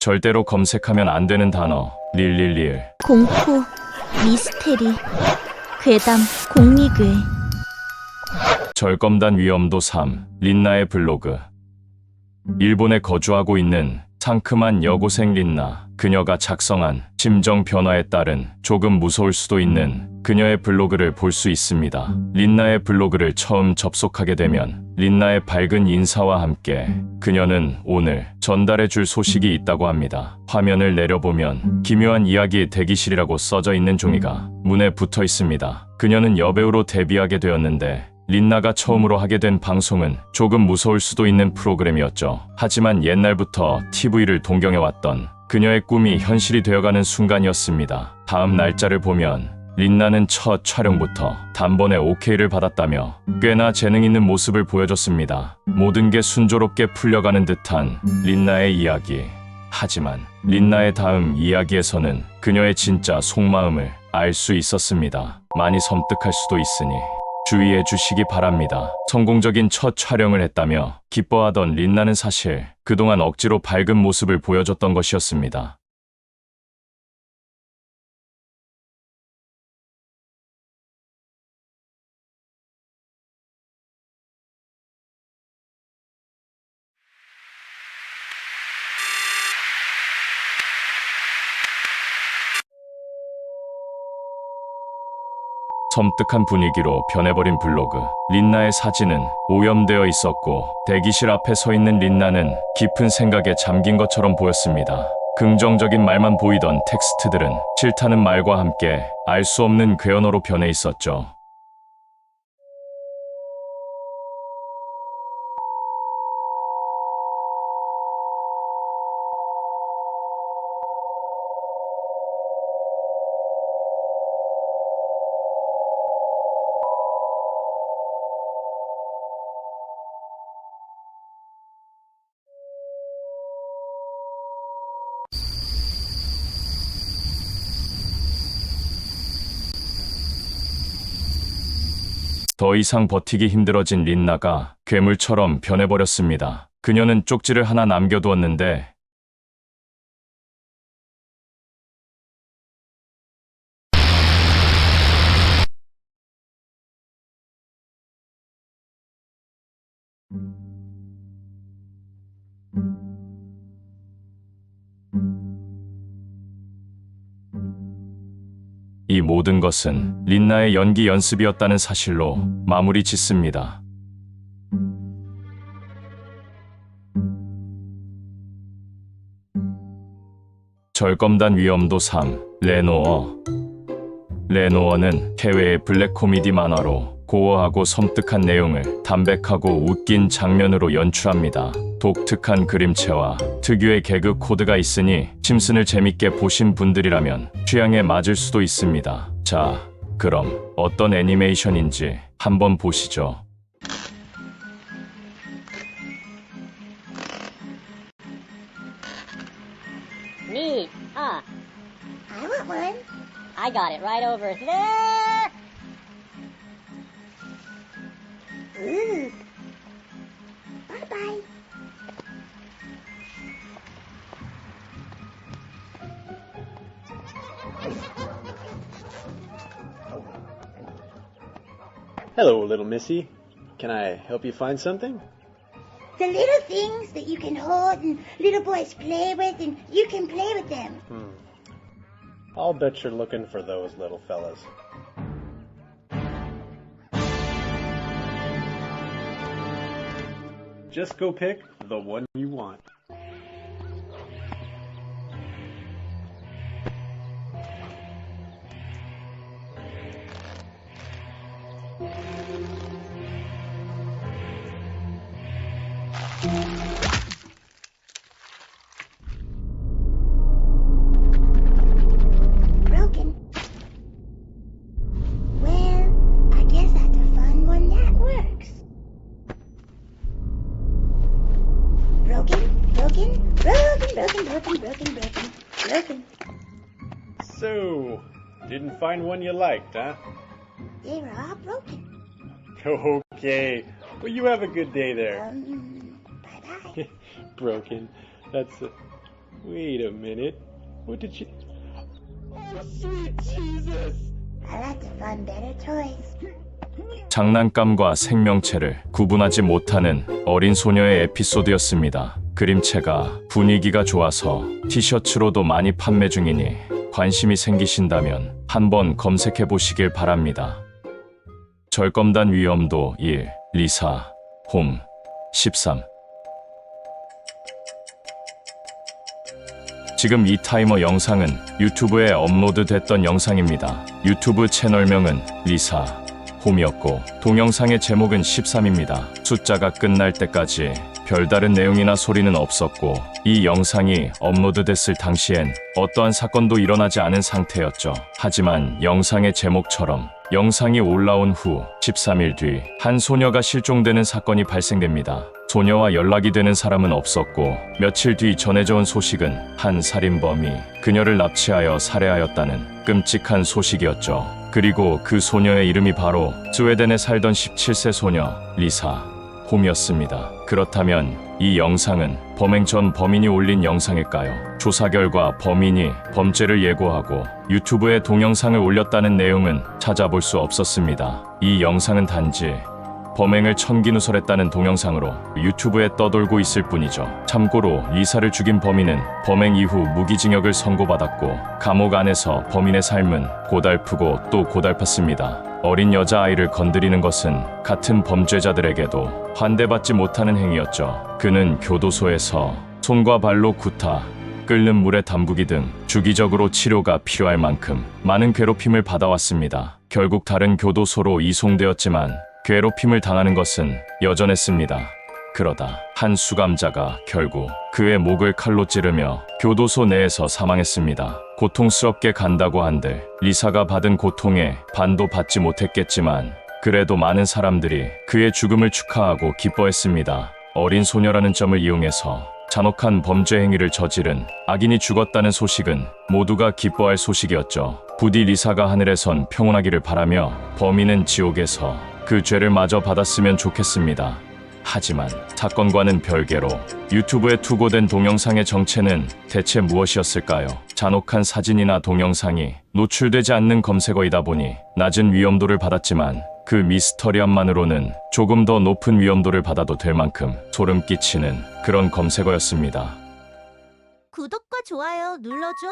절대로 검색하면 안 되는 단어. 릴릴릴. 공포, 미스테리, 괴담, 공리괴. 절검단 위험도 3. 린나의 블로그. 일본에 거주하고 있는 상큼한 여고생 린나. 그녀가 작성한 심정 변화에 따른 조금 무서울 수도 있는 그녀의 블로그를 볼 수 있습니다. 린나의 블로그를 처음 접속하게 되면 린나의 밝은 인사와 함께 그녀는 오늘 전달해 줄 소식이 있다고 합니다. 화면을 내려보면 기묘한 이야기 대기실이라고 써져 있는 종이가 문에 붙어 있습니다. 그녀는 여배우로 데뷔하게 되었는데 린나가 처음으로 하게 된 방송은 조금 무서울 수도 있는 프로그램이었죠. 하지만 옛날부터 TV를 동경해왔던 그녀의 꿈이 현실이 되어가는 순간이었습니다. 다음 날짜를 보면 린나는 첫 촬영부터 단번에 오케이를 받았다며 꽤나 재능 있는 모습을 보여줬습니다. 모든 게 순조롭게 풀려가는 듯한 린나의 이야기. 하지만 린나의 다음 이야기에서는 그녀의 진짜 속마음을 알 수 있었습니다. 많이 섬뜩할 수도 있으니 주의해 주시기 바랍니다. 성공적인 첫 촬영을 했다며 기뻐하던 린나는 사실 그동안 억지로 밝은 모습을 보여줬던 것이었습니다. 섬뜩한 분위기로 변해버린 블로그. 린나의 사진은 오염되어 있었고 대기실 앞에 서 있는 린나는 깊은 생각에 잠긴 것처럼 보였습니다. 긍정적인 말만 보이던 텍스트들은 싫다는 말과 함께 알 수 없는 괴언어로 변해 있었죠. 더 이상 버티기 힘들어진 린나가 괴물처럼 변해버렸습니다. 그녀는 쪽지를 하나 남겨두었는데 모든 것은 린나의 연기 연습이었다는 사실로 마무리 짓습니다. 절검단 위험도 3. 레노어 레노어는 해외의 블랙 코미디 만화로 고어하고 섬뜩한 내용을 담백하고 웃긴 장면으로 연출합니다. 독특한 그림체와 특유의 개그 코드가 있으니 심슨을 재밌게 보신 분들이라면 취향에 맞을 수도 있습니다. 자, 그럼 어떤 애니메이션인지 한번 보시죠. Neat. Huh. I want one. I got it right over there. Ooh. Bye bye. Hello, little missy. Can I help you find something? The little things that you can hold and little boys play with, and you can play with them. Hmm. I'll bet you're looking for those little fellas. Just go pick the one you want. So, didn't find one you liked, huh? They were all broken. Okay. Well, you have a good day there. Um, bye bye. Broken. That's it. Wait a minute. What did she. Oh, sweet Jesus! I like to fund better toys. 장난감과 생명체를 구분하지 못하는 어린 소녀의 에피소드였습니다. 그림체가 분위기가 좋아서 티셔츠로도 많이 판매 중이니 관심이 생기신다면 한번 검색해 보시길 바랍니다. 절검단 위험도 1, 리사, 홈, 13. 지금 이 타이머 영상은 유튜브에 업로드 됐던 영상입니다. 유튜브 채널명은 리사, 홈이었고 동영상의 제목은 13입니다. 숫자가 끝날 때까지 별다른 내용이나 소리는 없었고 이 영상이 업로드됐을 당시엔 어떠한 사건도 일어나지 않은 상태였죠. 하지만 영상의 제목처럼 영상이 올라온 후 13일 뒤 한 소녀가 실종되는 사건이 발생됩니다. 소녀와 연락이 되는 사람은 없었고 며칠 뒤 전해져 온 소식은 한 살인범이 그녀를 납치하여 살해하였다는 끔찍한 소식이었죠. 그리고 그 소녀의 이름이 바로 스웨덴에 살던 17세 소녀 리사 홈이었습니다. 그렇다면 이 영상은 범행 전 범인이 올린 영상일까요? 조사 결과 범인이 범죄를 예고하고 유튜브에 동영상을 올렸다는 내용은 찾아볼 수 없었습니다. 이 영상은 단지 범행을 천기누설했다는 동영상으로 유튜브에 떠돌고 있을 뿐이죠. 참고로 리사를 죽인 범인은 범행 이후 무기징역을 선고받았고 감옥 안에서 범인의 삶은 고달프고 또 고달팠습니다. 어린 여자아이를 건드리는 것은 같은 범죄자들에게도 환대받지 못하는 행위였죠. 그는 교도소에서 손과 발로 구타, 끓는 물에 담그기 등 주기적으로 치료가 필요할 만큼 많은 괴롭힘을 받아왔습니다. 결국 다른 교도소로 이송되었지만 괴롭힘을 당하는 것은 여전했습니다. 그러다 한 수감자가 결국 그의 목을 칼로 찌르며 교도소 내에서 사망했습니다. 고통스럽게 간다고 한들 리사가 받은 고통에 반도 받지 못했겠지만 그래도 많은 사람들이 그의 죽음을 축하하고 기뻐했습니다. 어린 소녀라는 점을 이용해서 잔혹한 범죄 행위를 저지른 악인이 죽었다는 소식은 모두가 기뻐할 소식이었죠. 부디 리사가 하늘에선 평온하기를 바라며 범인은 지옥에서 그 죄를 마저 받았으면 좋겠습니다. 하지만 사건과는 별개로 유튜브에 투고된 동영상의 정체는 대체 무엇이었을까요? 잔혹한 사진이나 동영상이 노출되지 않는 검색어이다 보니 낮은 위험도를 받았지만 그 미스터리함만으로는 조금 더 높은 위험도를 받아도 될 만큼 소름 끼치는 그런 검색어였습니다. 구독과 좋아요 눌러줘.